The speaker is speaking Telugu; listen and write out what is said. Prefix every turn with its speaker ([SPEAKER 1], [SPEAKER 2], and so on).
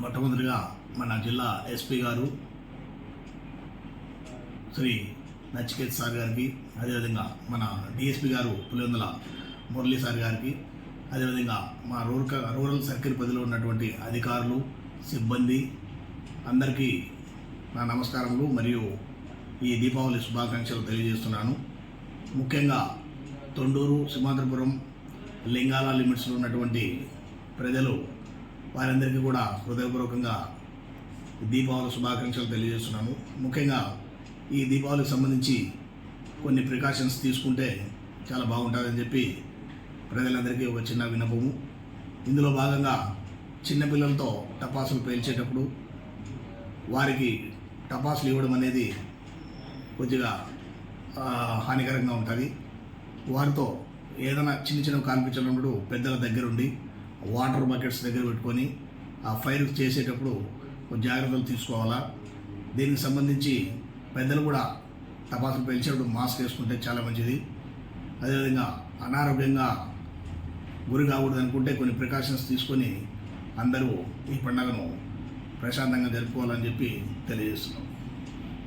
[SPEAKER 1] మొట్టమొదటిగా మన జిల్లా ఎస్పీ గారు శ్రీ నచికేత్ సార్ గారికి అదేవిధంగా మన డిఎస్పి గారు పులివెందుల మురళీ సార్ గారికి అదేవిధంగా మా రూరల్ రూరల్ సర్కిల్ పరిధిలో ఉన్నటువంటి అధికారులు సిబ్బంది అందరికీ నా నమస్కారములు మరియు ఈ దీపావళి శుభాకాంక్షలు తెలియజేస్తున్నాను. ముఖ్యంగా తొండూరు సింహాద్రపురం లింగాల లిమిట్స్లో ఉన్నటువంటి ప్రజలు వారందరికీ కూడా హృదయపూర్వకంగా దీపావళి శుభాకాంక్షలు తెలియజేస్తున్నాను. ముఖ్యంగా ఈ దీపావళికి సంబంధించి కొన్ని ప్రికాషన్స్ తీసుకుంటే చాలా బాగుంటుందని చెప్పి ప్రజలందరికీ ఒక చిన్న వినపము ఇందులో భాగంగా చిన్నపిల్లలతో టపాసులు పేల్చేటప్పుడు వారికి టపాసులు ఇవ్వడం అనేది కొద్దిగా హానికరంగా ఉంటుంది. వారితో ఏదైనా చిన్న చిన్న కాల్పించినప్పుడు పెద్దల దగ్గరుండి వాటర్ బకెట్స్ దగ్గర పెట్టుకొని ఆ ఫైర్ చేసేటప్పుడు జాగ్రత్తలు తీసుకోవాలా? దీనికి సంబంధించి పెద్దలు కూడా తపాసులు పెంచేటప్పుడు మాస్క్ వేసుకుంటే చాలా మంచిది. అదేవిధంగా అనారోగ్యంగా గురి కాకూడదు అనుకుంటే కొన్ని ప్రికాషన్స్ తీసుకొని అందరూ ఈ పండుగను ప్రశాంతంగా జరుపుకోవాలని చెప్పి తెలియజేస్తున్నాం.